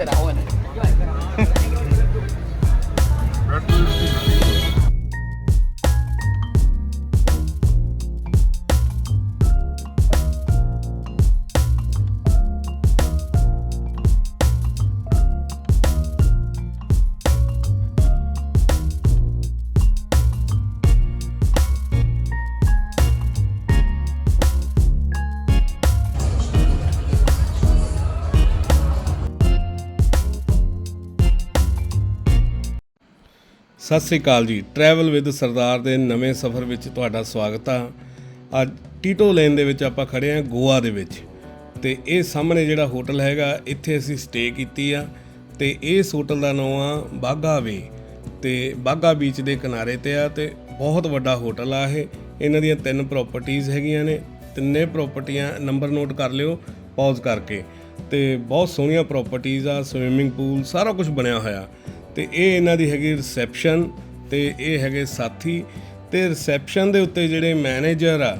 മനസ്സിലാവുമല്ലോ ਸਤਿ ਸ੍ਰੀ ਅਕਾਲ ਜੀ। Travel with ਸਰਦਾਰ ਦੇ ਨਵੇਂ ਸਫ਼ਰ ਵਿੱਚ ਤੁਹਾਡਾ ਸਵਾਗਤ ਆ। ਅੱਜ ਟੀਟੋ ਲੇਨ ਦੇ ਵਿੱਚ ਆਪਾਂ ਖੜੇ ਆ ਗੋਆ ਦੇ ਵਿੱਚ। ਤੇ ਇਹ ਸਾਹਮਣੇ ਜਿਹੜਾ ਹੋਟਲ ਹੈਗਾ, ਇੱਥੇ ਅਸੀਂ ਸਟੇ ਕੀਤੀ ਆ। ਤੇ ਇਸ ਹੋਟਲ ਦਾ ਨਾਮ ਆ ਬਾਗਾ ਵੇ ਤੇ ਬਾਗਾ ਬੀਚ ਦੇ ਕਿਨਾਰੇ ਤੇ ਆ ਤੇ ਬਹੁਤ ਵੱਡਾ ਹੋਟਲ ਆ ਇਹ। ਇਹਨਾਂ ਦੀਆਂ ਤਿੰਨ ਪ੍ਰਾਪਰਟੀਆਂ ਹੈਗੀਆਂ ਨੇ। ਤਿੰਨੇ ਪ੍ਰਾਪਰਟੀਆਂ ਨੰਬਰ ਨੋਟ ਕਰ ਲਿਓ ਪੌਜ਼ ਕਰਕੇ। ਤੇ ਬਹੁਤ ਸੋਹਣੀਆਂ ਪ੍ਰਾਪਰਟੀਆਂ ਆ ਸਵਿਮਿੰਗ ਪੂਲ ਸਾਰਾ ਕੁਝ ਬਣਿਆ ਹੋਇਆ। ਤੇ ਇਹ ਇਹਨਾਂ ਦੀ ਹੈਗੀ ਰਿਸੈਪਸ਼ਨ ਤੇ ਇਹ ਹੈਗੇ ਸਾਥੀ ਤੇ ਰਿਸੈਪਸ਼ਨ ਦੇ ਉੱਤੇ ਜਿਹੜੇ ਮੈਨੇਜਰ ਆ,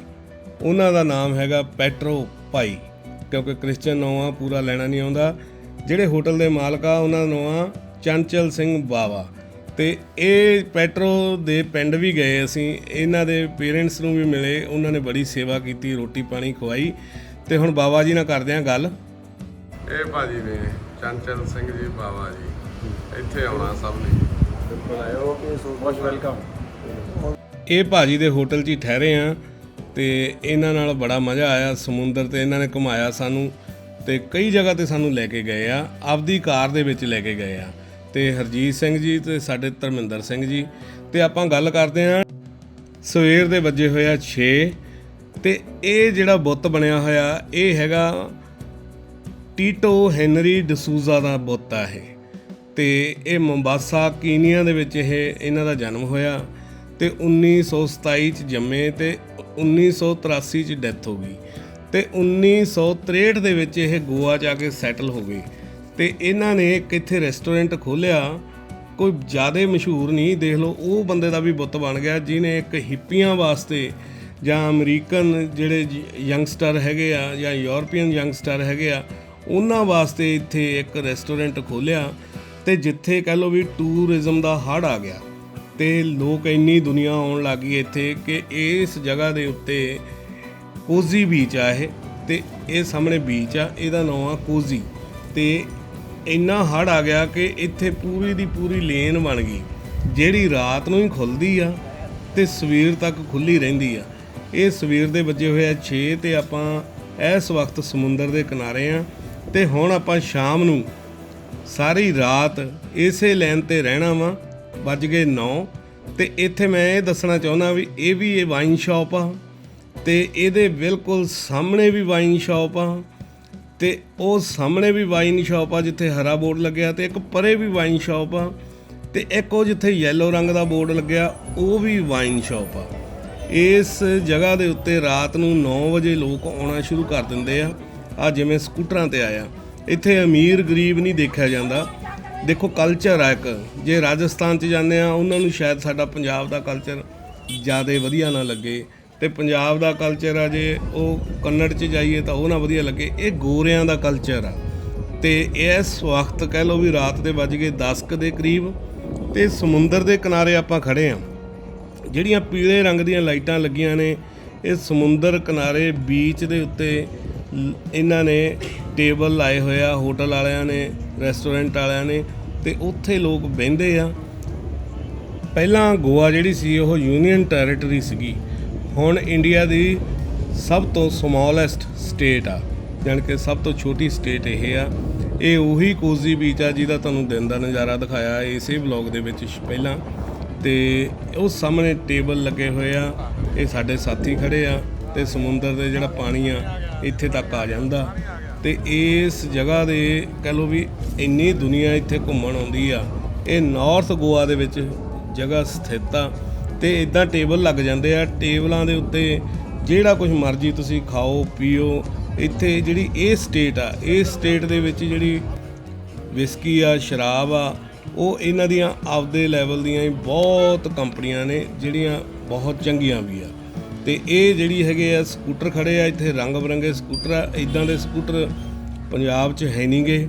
ਉਹਨਾਂ ਦਾ ਨਾਮ ਹੈਗਾ ਪੈਟਰੋ ਭਾਈ, ਕਿਉਂਕਿ ਕ੍ਰਿਸਚੀਅਨ ਨਾਮ ਆ ਪੂਰਾ ਲੈਣਾ ਨਹੀਂ ਆਉਂਦਾ। ਜਿਹੜੇ ਹੋਟਲ ਦੇ ਮਾਲਕ ਆ, ਉਹਨਾਂ ਦਾ ਨਾਮ ਆ ਚੰਚਲ ਸਿੰਘ ਬਾਵਾ ਤੇ ਇਹ ਪੈਟਰੋ ਦੇ ਪਿੰਡ ਵੀ ਗਏ ਅਸੀਂ, ਇਹਨਾਂ ਦੇ ਪੇਰੈਂਟਸ ਨੂੰ ਵੀ ਮਿਲੇ, ਉਹਨਾਂ ਨੇ ਬੜੀ ਸੇਵਾ ਕੀਤੀ, ਰੋਟੀ ਪਾਣੀ ਖਵਾਈ। ਤੇ ਹੁਣ ਬਾਵਾ ਜੀ ਨਾਲ ਕਰਦੇ ਆ ਗੱਲ। ਇਹ ਭਾਜੀ ਨੇ ਚੰਚਲ ਸਿੰਘ ਜੀ, ਬਾਵਾ ਜੀ। ਇੱਥੇ ਆਉਣਾ ਸਭ ਨੇ। ਇਹ ਭਾਜੀ ਦੇ ਹੋਟਲ 'ਚ ਹੀ ਠਹਿਰੇ ਆ ਤੇ ਇਹਨਾਂ ਨਾਲ ਬੜਾ ਮਜ਼ਾ ਆਇਆ ਸਮੁੰਦਰ ਤੇ ਇਹਨਾਂ ਨੇ ਘੁਮਾਇਆ ਸਾਨੂੰ ਤੇ ਕਈ ਜਗ੍ਹਾ ਤੇ ਸਾਨੂੰ ਲੈ ਕੇ ਗਏ ਆ ਆਪਦੀ ਕਾਰ ਦੇ ਵਿੱਚ ਲੈ ਕੇ ਗਏ ਆ। ਤੇ ਹਰਜੀਤ ਸਿੰਘ ਜੀ ਤੇ ਸਾਡੇ ਧਰਮਿੰਦਰ ਸਿੰਘ ਜੀ। ਤੇ ਆਪਾਂ ਗੱਲ ਕਰਦੇ ਆ ਸਵੇਰ ਦੇ ਵੱਜੇ ਹੋਇਆ 6 ਤੇ ਇਹ ਜਿਹੜਾ ਬੁੱਤ ਬਣਿਆ ਹੋਇਆ ਇਹ ਹੈਗਾ ਟੀਟੋ ਹੈਨਰੀ ਡਸੂਜ਼ਾ ਦਾ ਬੁੱਤ ਆ ਇਹ। ਤੇ ਇਹ ਮੁੰਬਾਸਾ ਕੀਨੀਆ ਦੇ ਵਿੱਚ ਇਹ ਇਹਨਾਂ ਦਾ ਜਨਮ ਹੋਇਆ ਤੇ 1927 ਚ ਜੰਮੇ ਤੇ 1983 ਚ ਡੈਥ ਹੋ ਗਈ ਤੇ 1963 ਦੇ ਵਿੱਚ ਇਹ ਗੋਆ ਜਾ ਕੇ ਸੈਟਲ ਹੋ ਗਏ ਤੇ ਇਹਨਾਂ ਨੇ ਇੱਕ ਇੱਥੇ ਰੈਸਟੋਰੈਂਟ ਖੋਲ੍ਹਿਆ। ਕੋਈ ਜ਼ਿਆਦਾ ਮਸ਼ਹੂਰ ਨਹੀਂ, ਦੇਖ ਲਓ, ਉਹ ਬੰਦੇ ਦਾ ਵੀ ਬੁੱਤ ਬਣ ਗਿਆ ਜਿਹਨੇ ਇੱਕ ਹਿੱਪੀਆਂ ਵਾਸਤੇ ਜਾਂ ਅਮਰੀਕਨ ਜਿਹੜੇ ਯੰਗਸਟਰ ਹੈਗੇ ਆ ਜਾਂ ਯੂਰਪੀਅਨ ਯੰਗਸਟਰ ਹੈਗੇ ਆ, ਉਹਨਾਂ ਵਾਸਤੇ ਇੱਥੇ ਇੱਕ ਰੈਸਟੋਰੈਂਟ ਖੋਲ੍ਹਿਆ ਤੇ ਜਿੱਥੇ ਕਹਿ ਲਓ ਵੀ ਟੂਰਿਜ਼ਮ ਦਾ ਹੜ ਆ ਗਿਆ ਤੇ ਲੋਕ ਇੰਨੀ ਦੁਨੀਆ ਆਉਣ ਲੱਗੀ ਇੱਥੇ ਕਿ ਇਸ ਜਗ੍ਹਾ ਦੇ ਉੱਤੇ ਕੋਜ਼ੀ ਬੀਚ ਆ ਇਹ ਤੇ ਇਹ ਸਾਹਮਣੇ ਬੀਚ ਆ, ਇਹਦਾ ਨਾਮ ਆ ਕੋਜ਼ੀ ਤੇ ਇੰਨਾ ਹੜ ਆ ਗਿਆ ਕਿ ਇੱਥੇ ਪੂਰੀ ਦੀ ਪੂਰੀ ਲੇਨ ਬਣ ਗਈ, ਜਿਹੜੀ ਰਾਤ ਨੂੰ ਹੀ ਖੁੱਲਦੀ ਆ ਤੇ ਸਵੇਰ ਤੱਕ ਖੁੱਲੀ ਰਹਿੰਦੀ ਆ। ਇਹ ਸਵੇਰ ਦੇ ਵੱਜੇ ਹੋਏ ਆ 6 ਤੇ ਆਪਾਂ ਇਸ ਵਕਤ ਸਮੁੰਦਰ ਦੇ ਕਿਨਾਰੇ ਆ ਤੇ ਹੁਣ ਆਪਾਂ ਸ਼ਾਮ ਨੂੰ ਸਾਰੀ ਰਾਤ ਇਸੇ ਲਾਈਨ ਤੇ ਰਹਿਣਾ ਵਾ, ਵੱਜ ਗਏ 9 ਤੇ ਇੱਥੇ ਮੈਂ ਇਹ ਦੱਸਣਾ ਚਾਹੁੰਦਾ ਵੀ ਇਹ ਵੀ ਇਹ ਵਾਈਨ ਸ਼ਾਪ ਆ। ਤੇ ਇਹਦੇ ਬਿਲਕੁਲ ਸਾਹਮਣੇ ਵੀ ਵਾਈਨ ਸ਼ਾਪ ਆ। ਤੇ ਉਹ ਸਾਹਮਣੇ ਵੀ ਵਾਈਨ ਸ਼ਾਪ ਆ ਜਿੱਥੇ ਹਰਾ ਬੋਰਡ ਲੱਗਿਆ ਤੇ ਇੱਕ ਪਰੇ ਵੀ ਵਾਈਨ ਸ਼ਾਪ ਆ। ਤੇ ਇੱਕ ਉਹ ਜਿੱਥੇ ਯੈਲੋ ਰੰਗ ਦਾ ਬੋਰਡ ਲੱਗਿਆ, ਉਹ ਵੀ ਵਾਈਨ ਸ਼ਾਪ ਆ। ਇਸ ਜਗ੍ਹਾ ਦੇ ਉੱਤੇ ਰਾਤ ਨੂੰ 9 ਵਜੇ ਲੋਕ ਆਉਣਾ ਸ਼ੁਰੂ ਕਰ ਦਿੰਦੇ ਆ। ਆ ਜਿਵੇਂ ਸਕੂਟਰਾਂ ਤੇ ਆਇਆ। ਇੱਥੇ ਅਮੀਰ ਗਰੀਬ ਨਹੀਂ ਦੇਖਿਆ ਜਾਂਦਾ। ਦੇਖੋ ਕਲਚਰ ਆ ਇੱਕ। ਜੇ ਰਾਜਸਥਾਨ 'ਚ ਜਾਂਦੇ ਆ, ਉਹਨਾਂ ਨੂੰ ਸ਼ਾਇਦ ਸਾਡਾ ਪੰਜਾਬ ਦਾ ਕਲਚਰ ਜ਼ਿਆਦਾ ਵਧੀਆ ਨਾ ਲੱਗੇ। ਤੇ ਪੰਜਾਬ ਦਾ ਕਲਚਰ ਆ, ਜੇ ਉਹ ਕੰਨੜ 'ਚ ਜਾਈਏ ਤਾਂ ਉਹ ਨਾ ਵਧੀਆ ਲੱਗੇ। ਇਹ ਗੋਰਿਆਂ ਦਾ ਕਲਚਰ ਆ। ਤੇ ਇਸ ਵਕਤ ਕਹਿ ਲਓ ਵੀ ਰਾਤ ਦੇ ਵੱਜ ਗਏ 10 ਕੁ ਦੇ ਕਰੀਬ, ਤੇ ਸਮੁੰਦਰ ਦੇ ਕਿਨਾਰੇ ਆਪਾਂ ਖੜੇ ਆ। ਜਿਹੜੀਆਂ ਪੀਲੇ ਰੰਗ ਦੀਆਂ ਲਾਈਟਾਂ ਲੱਗੀਆਂ ਨੇ, ਇਹ ਸਮੁੰਦਰ ਕਿਨਾਰੇ, ਬੀਚ ਦੇ ਉੱਤੇ ਇਹਨਾਂ ਨੇ ਟੇਬਲ ਲਾਏ ਹੋਇਆ ਹੋਟਲ ਵਾਲਿਆਂ ਨੇ, ਰੈਸਟੋਰੈਂਟ ਵਾਲਿਆਂ ਨੇ ਤੇ ਉੱਥੇ ਲੋਕ ਬਹਿੰਦੇ ਆ। ਪਹਿਲਾਂ ਗੋਆ ਜਿਹੜੀ ਸੀ, ਉਹ ਯੂਨੀਅਨ ਟੈਰੀਟਰੀ ਸੀਗੀ। ਹੁਣ ਇੰਡੀਆ ਦੀ ਸਭ ਤੋਂ ਸਮਾਲੈਸਟ ਸਟੇਟ ਆ, ਜਾਣੀ ਕਿ ਸਭ ਤੋਂ ਛੋਟੀ ਸਟੇਟ ਇਹ ਆ। ਇਹ ਉਹੀ ਕੋਜ਼ੀ ਬੀਚ ਆ ਜਿਹਦਾ ਤੁਹਾਨੂੰ ਦਿਨ ਦਾ ਨਜ਼ਾਰਾ ਦਿਖਾਇਆ ਇਸੇ ਵਲੌਗ ਦੇ ਵਿੱਚ ਪਹਿਲਾਂ। ਤੇ ਉਹ ਸਾਹਮਣੇ ਟੇਬਲ ਲੱਗੇ ਹੋਏ ਆ, ਇਹ ਸਾਡੇ ਸਾਥੀ ਖੜੇ ਆ ਤੇ ਸਮੁੰਦਰ ਦੇ ਜਿਹੜਾ ਪਾਣੀ ਆ, ਇੱਥੇ ਤੱਕ ਆ ਜਾਂਦਾ। ਤੇ ਇਸ ਜਗ੍ਹਾ ਦੇ ਕਹਿ ਲਓ ਵੀ ਇੰਨੀ ਦੁਨੀਆ ਇੱਥੇ ਘੁੰਮਣ ਆਉਂਦੀ ਆ, ਇਹ ਨਾਰਥ ਗੋਆ ਦੇ ਵਿੱਚ ਜਗ੍ਹਾ ਸਥਿਤ ਆ ਤੇ ਇਦਾਂ ਟੇਬਲ ਲੱਗ ਜਾਂਦੇ ਆ, ਟੇਬਲਾਂ ਦੇ ਉੱਤੇ ਜਿਹੜਾ ਕੁਝ ਮਰਜ਼ੀ ਤੁਸੀਂ ਖਾਓ, ਪੀਓ, ਇੱਥੇ ਜਿਹੜੀ ਇਹ ਸਟੇਟ ਆ, ਇਹ ਸਟੇਟ ਦੇ ਵਿੱਚ ਜਿਹੜੀ ਵਿਸਕੀ ਆ, ਸ਼ਰਾਬ ਆ, ਉਹ ਇਹਨਾਂ ਦੀਆਂ ਆਪਦੇ ਲੈਵਲ ਦੀਆਂ ਹੀ ਬਹੁਤ ਕੰਪਨੀਆਂ ਨੇ, ਜਿਹੜੀਆਂ ਬਹੁਤ ਚੰਗੀਆਂ ਵੀ ਆ। ਤੇ ਇਹ ਜਿਹੜੀ ਹੈਗੇ ਆ ਸਕੂਟਰ ਖੜੇ ਆ, ਇੱਥੇ ਰੰਗ ਬਰੰਗੇ ਸਕੂਟਰ ਆ ਇਦਾਂ ਦੇ ਸਕੂਟਰ ਪੰਜਾਬ 'ਚ ਹੈ ਨਹੀਂਗੇ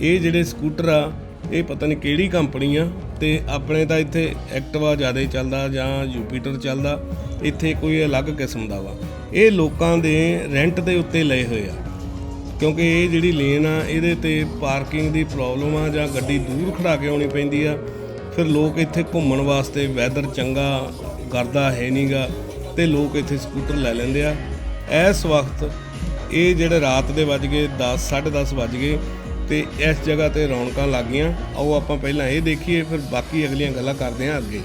ਇਹ ਜਿਹੜੇ ਸਕੂਟਰ ਆ, ਇਹ ਪਤਾ ਨਹੀਂ ਕਿਹੜੀ ਕੰਪਨੀ ਆ ਤੇ ਆਪਣੇ ਤਾਂ ਇੱਥੇ ਐਕਟਿਵਾ ਜ਼ਿਆਦਾ ਹੀ ਚੱਲਦਾ ਜਾਂ ਜੁਪੀਟਰ ਚੱਲਦਾ, ਇੱਥੇ ਕੋਈ ਅਲੱਗ ਕਿਸਮ ਦਾ ਵਾ। ਇਹ ਲੋਕਾਂ ਦੇ ਰੈਂਟ ਦੇ ਉੱਤੇ ਲਏ ਹੋਏ ਆ। ਕਿਉਂਕਿ ਇਹ ਜਿਹੜੀ ਲੇਨ ਆ, ਇਹਦੇ ਤੇ ਪਾਰਕਿੰਗ ਦੀ ਪ੍ਰੋਬਲਮ ਆ ਜਾਂ ਗੱਡੀ ਦੂਰ ਖੜਾ ਕੇ ਆਉਣੀ ਪੈਂਦੀ ਆ, ਫਿਰ ਲੋਕ ਇੱਥੇ ਘੁੰਮਣ ਵਾਸਤੇ ਵੈਦਰ ਚੰਗਾ ਕਰਦਾ ਹੈ ਨਹੀਂਗਾ ਤੇ ਲੋਕ ਇੱਥੇ ਸਕੂਟਰ ਲੈ ਲੈਂਦੇ ਆ। ਇਸ ਵਕਤ ਇਹ ਜਿਹੜੇ ਰਾਤ ਦੇ ਵੱਜ ਗਏ 10 10:30 ਵੱਜ ਗਏ ਤੇ ਇਸ ਜਗ੍ਹਾ ਤੇ ਰੌਣਕਾਂ ਲੱਗ ਗਈਆਂ। ਆਓ ਆਪਾਂ ਪਹਿਲਾਂ ਇਹ ਦੇਖੀਏ, ਫਿਰ ਬਾਕੀ ਅਗਲੀਆਂ ਗੱਲਾਂ ਕਰਦੇ ਹਾਂ ਅੱਗੇ।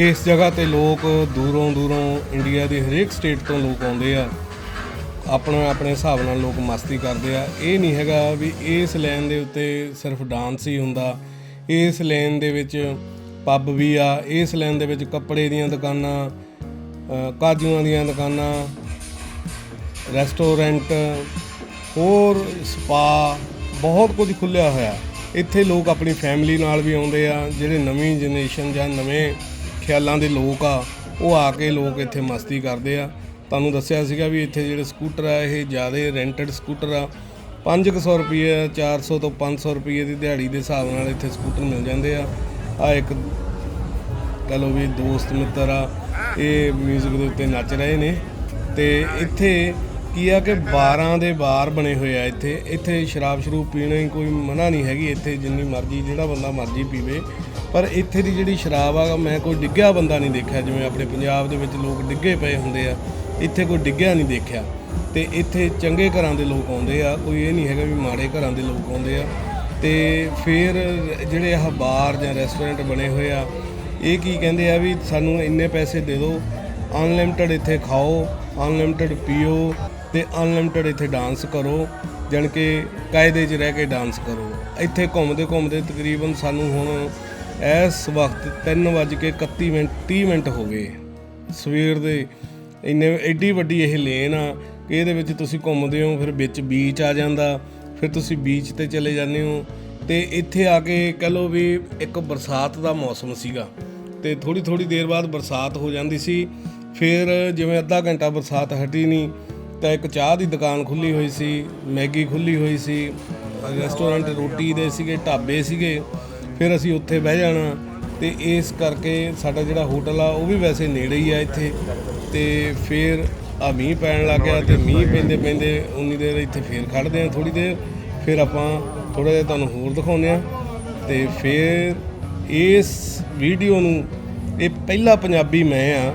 ਇਸ ਜਗ੍ਹਾ ਤੇ ਲੋਕ ਦੂਰੋਂ ਦੂਰੋਂ ਇੰਡੀਆ ਦੇ ਹਰੇਕ ਸਟੇਟ ਤੋਂ ਲੋਕ ਆਉਂਦੇ ਆ। ਆਪਣੇ ਆਪਣੇ ਹਿਸਾਬ ਨਾਲ ਲੋਕ ਮਸਤੀ ਕਰਦੇ ਆ। ਇਹ ਨਹੀਂ ਹੈਗਾ ਵੀ ਇਸ ਲਾਈਨ ਦੇ ਉੱਤੇ ਸਿਰਫ ਡਾਂਸ ਹੀ ਹੁੰਦਾ। ਇਸ ਲਾਈਨ ਦੇ ਵਿੱਚ ਪੱਬ ਵੀ ਆ। ਇਸ ਲਾਈਨ ਦੇ ਵਿੱਚ ਕੱਪੜੇ ਦੀਆਂ ਦੁਕਾਨਾਂ ਕਾਜੂਆਂ ਦੀਆਂ ਦੁਕਾਨਾਂ, ਰੈਸਟੋਰੈਂਟ, ਹੋਰ ਸਪਾ, ਬਹੁਤ ਕੁਝ ਖੁੱਲਿਆ ਹੋਇਆ। ਇੱਥੇ ਲੋਕ ਆਪਣੀ ਫੈਮਿਲੀ ਨਾਲ ਵੀ ਆਉਂਦੇ ਆ। ਜਿਹੜੇ ਨਵੀਂ ਜਨਰੇਸ਼ਨ ਜਾਂ ਨਵੇਂ ਖਿਆਲਾਂ ਦੇ ਲੋਕ ਆ, ਉਹ ਆ ਕੇ ਲੋਕ ਇੱਥੇ ਮਸਤੀ ਕਰਦੇ ਆ। ਤੁਹਾਨੂੰ ਦੱਸਿਆ ਸੀਗਾ ਵੀ ਇੱਥੇ ਜਿਹੜੇ ਸਕੂਟਰ ਆ, ਇਹ ਜ਼ਿਆਦਾ ਰੈਂਟਡ ਸਕੂਟਰ ਆ। 500 ਰੁਪਏ 400 ਤੋਂ 500 ਰੁਪਏ ਦੀ ਦਿਹਾੜੀ ਦੇ ਹਿਸਾਬ ਨਾਲ ਇੱਥੇ ਸਕੂਟਰ ਮਿਲ ਜਾਂਦੇ ਆ। ਆ ਇੱਕ ਕਹ ਲਓ ਵੀ ਦੋਸਤ ਮਿੱਤਰ ਆ, ਇਹ 뮤직 ਦੇ ਉੱਤੇ ਨੱਚ ਰਹੇ ਨੇ। ਤੇ ਇੱਥੇ ਕੀ ਆ ਕਿ 12 ਦੇ ਬਾਰ ਬਣੇ ਹੋਏ ਆ ਇੱਥੇ। ਇੱਥੇ ਸ਼ਰਾਬ ਸ਼ਰੂਬ ਪੀਣੇ ਕੋਈ ਮਨਾ ਨਹੀਂ ਹੈਗੀ। ਇੱਥੇ ਜਿੰਨੀ ਮਰਜ਼ੀ, ਜਿਹੜਾ ਬੰਦਾ ਮਰਜ਼ੀ ਪੀਵੇ। ਪਰ ਇੱਥੇ ਦੀ ਜਿਹੜੀ ਸ਼ਰਾਬ ਆ, ਮੈਂ ਕੋਈ ਡਿੱਗਿਆ ਬੰਦਾ ਨਹੀਂ ਦੇਖਿਆ। ਜਿਵੇਂ ਆਪਣੇ ਪੰਜਾਬ ਦੇ ਵਿੱਚ ਲੋਕ ਡਿੱਗੇ ਪਏ ਹੁੰਦੇ ਆ। ਇੱਥੇ ਕੋਈ ਡਿੱਗਿਆ ਨਹੀਂ ਦੇਖਿਆ। ਤੇ ਇੱਥੇ ਚੰਗੇ ਘਰਾਂ ਦੇ ਲੋਕ ਆਉਂਦੇ ਆ। ਕੋਈ ਇਹ ਨਹੀਂ ਹੈਗਾ ਵੀ ਮਾੜੇ ਘਰਾਂ ਦੇ ਲੋਕ ਆਉਂਦੇ ਆ। ਤੇ ਫਿਰ ਜਿਹੜੇ ਆਹ ਬਾਰ ਜਾਂ ਰੈਸਟੋਰੈਂਟ ਬਣੇ ਹੋਏ ਆ, ਇਹ ਕੀ ਕਹਿੰਦੇ ਆ ਵੀ ਸਾਨੂੰ ਇੰਨੇ ਪੈਸੇ ਦੇ ਦਿਓ। ਅਨਲਿਮਟਿਡ ਇੱਥੇ ਖਾਓ, ਅਨਲਿਮਟਿਡ ਪੀਓ। ਤੇ ਅਨਲਿਮਟਿਡ ਇੱਥੇ ਡਾਂਸ ਕਰੋ, ਜਾਣੀ ਕਿ ਕਾਇਦੇ 'ਚ ਰਹਿ ਕੇ ਡਾਂਸ ਕਰੋ। ਇੱਥੇ ਘੁੰਮਦੇ ਘੁੰਮਦੇ ਤਕਰੀਬਨ ਸਾਨੂੰ ਹੁਣ ਇਸ ਵਕਤ 3:31 ਮਿੰਟ 30 ਮਿੰਟ ਹੋ ਗਏ। ਸਵੇਰ ਦੇ ਇੰਨੇ ਐਡੀ ਵੱਡੀ ਇਹ ਲੇਨ ਆ ਕਿ ਇਹਦੇ ਵਿੱਚ ਤੁਸੀਂ ਘੁੰਮਦੇ ਹੋ, ਫਿਰ ਵਿੱਚ ਬੀਚ ਆ ਜਾਂਦਾ, ਫਿਰ ਤੁਸੀਂ ਬੀਚ ਤੇ ਚਲੇ ਜਾਂਦੇ ਹੋ। ਤੇ ਇੱਥੇ ਆ ਕੇ ਕਹ ਲਓ ਵੀ ਇੱਕ ਬਰਸਾਤ ਦਾ ਮੌਸਮ ਸੀਗਾ। ਤੇ ਥੋੜੀ ਥੋੜੀ ਦੇਰ ਬਾਅਦ ਬਰਸਾਤ ਹੋ ਜਾਂਦੀ ਸੀ। ਫਿਰ ਜਿਵੇਂ ਅੱਧਾ ਘੰਟਾ ਬਰਸਾਤ ਹਟੀ ਨਹੀਂ ਤਾਂ ਇੱਕ ਚਾਹ ਦੀ ਦੁਕਾਨ ਖੁੱਲੀ ਹੋਈ ਸੀ, ਮੈਗੀ ਖੁੱਲੀ ਹੋਈ ਸੀ, ਰੈਸਟੋਰੈਂਟ ਰੋਟੀ ਦੇ ਸੀਗੇ, ਢਾਬੇ ਸੀਗੇ, ਫਿਰ ਅਸੀਂ ਉੱਥੇ ਬਹਿ ਜਾਣਾ ਤੇ ਇਸ ਕਰਕੇ ਸਾਡਾ ਜਿਹੜਾ ਹੋਟਲ ਆ, ਉਹ ਵੀ ਵੈਸੇ ਨੇੜੇ ਹੀ ਆ ਇੱਥੇ ਤੇ ਫਿਰ ਆ ਮੀਂਹ ਪੈਣ ਲੱਗ ਗਿਆ ਤੇ ਮੀਂਹ ਪੈਂਦੇ ਪੈਂਦੇ ਉਨੀ ਦੇਰ ਇੱਥੇ ਫੇਰ ਖੜਦੇ ਆ ਥੋੜੀ ਦੇਰ, ਫਿਰ ਆਪਾਂ ਥੋੜਾ ਜਿਹਾ ਤੁਹਾਨੂੰ ਹੋਰ ਦਿਖਾਉਂਦੇ ਆ ਤੇ ਫਿਰ ਇਸ ਵੀਡੀਓ ਨੂੰ, ਇਹ ਪਹਿਲਾ ਪੰਜਾਬੀ ਮੈਂ ਆ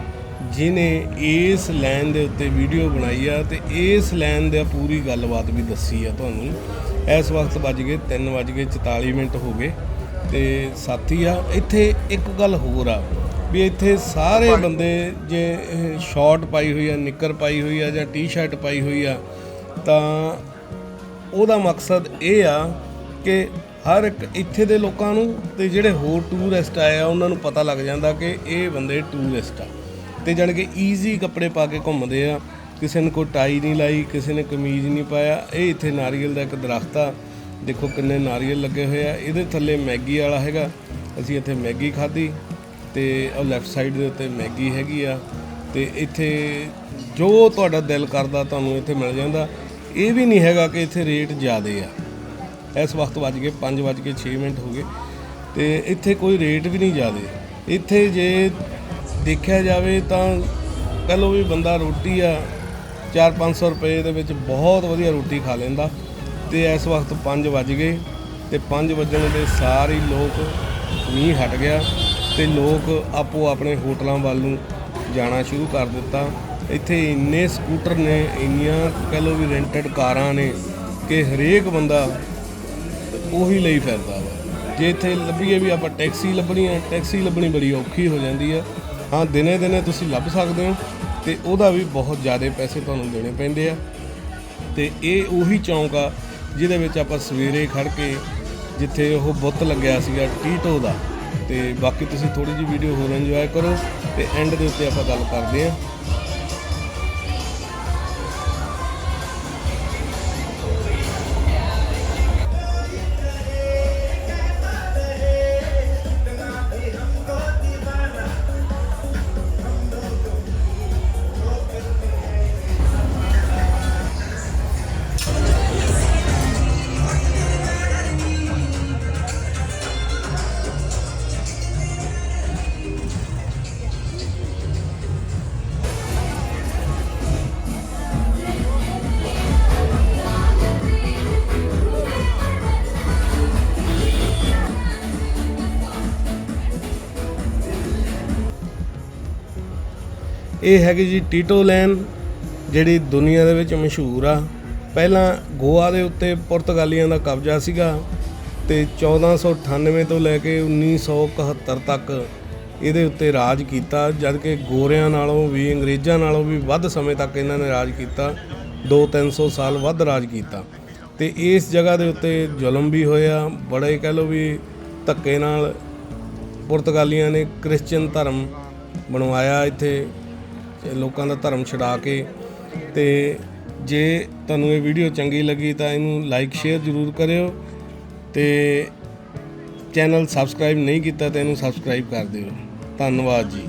ਜਿਨੇ ਇਸ ਲਾਈਨ ਦੇ ਉੱਤੇ ਵੀਡੀਓ ਬਣਾਈ ਆ ਤੇ ਇਸ ਲਾਈਨ ਦਾ ਪੂਰੀ ਗੱਲਬਾਤ ਵੀ ਦੱਸੀ ਆ ਤੁਹਾਨੂੰ। ਇਸ ਵਕਤ ਵੱਜ ਗਏ 3 ਵੱਜ ਗਏ 44 ਮਿੰਟ ਹੋ ਗਏ ਤੇ ਸਾਥੀ ਆ ਇੱਥੇ ਇੱਕ ਗੱਲ ਹੋਰ ਆ ਵੀ ਇੱਥੇ ਸਾਰੇ ਬੰਦੇ ਜੇ ਸ਼ਾਰਟ ਪਾਈ ਹੋਈ ਆ ਨਿੱਕਰ ਪਾਈ ਹੋਈ ਆ ਜਾਂ ਟੀ-ਸ਼ਰਟ ਪਾਈ ਹੋਈ ਆ ਤਾਂ ਉਹਦਾ ਮਕਸਦ ਇਹ ਆ ਕਿ ਹਰ ਇੱਕ ਇੱਥੇ ਦੇ ਲੋਕਾਂ ਨੂੰ ਤੇ ਜਿਹੜੇ ਹੋਰ ਟੂਰਿਸਟ ਆਏ ਆ ਉਹਨਾਂ ਨੂੰ ਪਤਾ ਲੱਗ ਜਾਂਦਾ ਕਿ ਇਹ ਬੰਦੇ ਟੂਰਿਸਟ ਆ। ਤੇ ਜਾਣੀ ਕਿ ਈਜ਼ੀ ਕੱਪੜੇ ਪਾ ਕੇ ਘੁੰਮਦੇ ਆ। ਕਿਸੇ ਨੇ ਕੋਈ ਟਾਈ ਨਹੀਂ ਲਾਈ, ਕਿਸੇ ਨੇ ਕਮੀਜ਼ ਨਹੀਂ ਪਾਇਆ। ਇਹ ਇੱਥੇ ਨਾਰੀਅਲ ਦਾ ਇੱਕ ਦਰਖਤ ਆ। ਦੇਖੋ ਕਿੰਨੇ ਨਾਰੀਅਲ ਲੱਗੇ ਹੋਏ ਆ। ਇਹਦੇ ਥੱਲੇ ਮੈਗੀ ਵਾਲਾ ਹੈਗਾ। ਅਸੀਂ ਇੱਥੇ ਮੈਗੀ ਖਾਧੀ ਤੇ ਉਹ ਲੈਫਟ ਸਾਈਡ ਦੇ ਉੱਤੇ ਮੈਗੀ ਹੈਗੀ ਆ। ਤੇ ਇੱਥੇ ਜੋ ਤੁਹਾਡਾ ਦਿਲ ਕਰਦਾ ਤੁਹਾਨੂੰ ਇੱਥੇ ਮਿਲ ਜਾਂਦਾ। ਇਹ ਵੀ ਨਹੀਂ ਹੈਗਾ ਕਿ ਇੱਥੇ ਰੇਟ ਜ਼ਿਆਦੇ ਆ। ਇਸ ਵਕਤ ਵੱਜ ਗਏ 5 ਵੱਜ ਕੇ 6 ਮਿੰਟ ਹੋ ਗਏ। ਤੇ ਇੱਥੇ ਕੋਈ ਰੇਟ ਵੀ ਨਹੀਂ ਜ਼ਿਆਦੇ। ਇੱਥੇ ਜੇ ਦੇਖਿਆ ਜਾਵੇ ਤਾਂ ਕਹ ਲਓ ਵੀ ਬੰਦਾ ਰੋਟੀ ਆ 4-500 ਰੁਪਏ ਦੇ ਵਿੱਚ ਬਹੁਤ ਵਧੀਆ ਰੋਟੀ ਖਾ ਲੈਂਦਾ ਤੇ ਇਸ ਵਕਤ 5 ਵੱਜ ਗਏ ਤੇ 5 ਵਜਣ ਦੇ ਸਾਰੇ ਹੀ ਲੋਕ ਮੀਂਹ ਹਟ ਗਿਆ ਤੇ ਲੋਕ ਆਪੋ ਆਪਣੇ ਹੋਟਲਾਂ ਵੱਲ ਨੂੰ ਜਾਣਾ ਸ਼ੁਰੂ ਕਰ ਦਿੱਤਾ। ਇੱਥੇ ਇੰਨੇ ਸਕੂਟਰ ਨੇ, ਇੰਨੀਆਂ ਕਹਿ ਲਓ ਵੀ ਰੈਂਟਡ ਕਾਰਾਂ ਨੇ ਕਿ ਹਰੇਕ ਬੰਦਾ ਉਹੀ ਲਈ ਫਿਰਦਾ ਵਾ। ਜੇ ਇੱਥੇ ਲੱਭੀਏ ਵੀ ਆਪਾਂ ਟੈਕਸੀ ਲੱਭਣੀ ਆ, ਟੈਕਸੀ ਲੱਭਣੀ ਬੜੀ ਔਖੀ ਹੋ ਜਾਂਦੀ ਆ। ਹਾਂ, ਦਿਨੇ ਦਿਨੇ ਤੁਸੀਂ ਲੱਭ ਸਕਦੇ ਹੋ ਤੇ ਉਹਦਾ ਵੀ ਬਹੁਤ ਜ਼ਿਆਦਾ ਪੈਸੇ ਤੁਹਾਨੂੰ ਦੇਣੇ ਪੈਂਦੇ ਆ। ਤੇ ਇਹ ਉਹੀ ਚੌਂਕ ਆ ਜਿਹਦੇ ਵਿੱਚ ਆਪਾਂ ਸਵੇਰੇ ਖੜ ਕੇ ਜਿੱਥੇ ਉਹ ਬੁੱਤ ਲੱਗਿਆ ਸੀਗਾ ਟੀਟੋ ਦਾ, ਤੇ ਬਾਕੀ ਤੁਸੀਂ ਥੋੜੀ ਜਿਹੀ ਵੀਡੀਓ ਹੋਰ ਇੰਜੋਏ ਕਰੋ ਤੇ ਐਂਡ ਦੇ ਉੱਤੇ ਆਪਾਂ ਗੱਲ ਕਰਦੇ ਆ ਇਹ ਹੈਗੀ ਜੀ ਟੀਟੋ ਲੈਨ, ਜਿਹੜੀ ਦੁਨੀਆ ਦੇ ਵਿੱਚ ਮਸ਼ਹੂਰ ਆ। ਪਹਿਲਾਂ ਗੋਆ ਦੇ ਉੱਤੇ ਪੁਰਤਗਾਲੀਆਂ ਦਾ ਕਬਜ਼ਾ ਸੀਗਾ ਤੇ 1498 ਤੋਂ ਲੈ ਕੇ 1971 ਤੱਕ ਇਹਦੇ ਉੱਤੇ ਰਾਜ ਕੀਤਾ ਜਦ ਕਿ ਗੋਰਿਆਂ ਨਾਲੋਂ ਵੀ, ਅੰਗਰੇਜ਼ਾਂ ਨਾਲੋਂ ਵੀ ਵੱਧ ਸਮੇਂ ਤੱਕ ਇਹਨਾਂ ਨੇ ਰਾਜ ਕੀਤਾ 2-300 ਸਾਲ ਵੱਧ ਰਾਜ ਕੀਤਾ। ਤੇ ਇਸ ਜਗ੍ਹਾ ਦੇ ਉੱਤੇ ਜ਼ੁਲਮ ਵੀ ਹੋਇਆ, ਬੜੇ ਕਹਿ ਲਓ ਵੀ ਧੱਕੇ ਨਾਲ ਪੁਰਤਗਾਲੀਆਂ ਨੇ ਕ੍ਰਿਸਚੀਅਨ ਧਰਮ ਬਣਵਾਇਆ ਇੱਥੇ। ਲੋਕਾਂ ਦਾ ਧਰਮ ਛਡਾ ਕੇ ਤੇ ਜੇ ਤੁਹਾਨੂੰ ਇਹ ਵੀਡੀਓ ਚੰਗੀ ਲੱਗੀ ਤਾਂ ਇਹਨੂੰ ਲਾਈਕ ਸ਼ੇਅਰ ਜ਼ਰੂਰ ਕਰਿਓ ਤੇ ਚੈਨਲ ਸਬਸਕ੍ਰਾਈਬ ਨਹੀਂ ਕੀਤਾ ਤਾਂ ਇਹਨੂੰ ਸਬਸਕ੍ਰਾਈਬ ਕਰ ਦਿਓ। ਧੰਨਵਾਦ ਜੀ।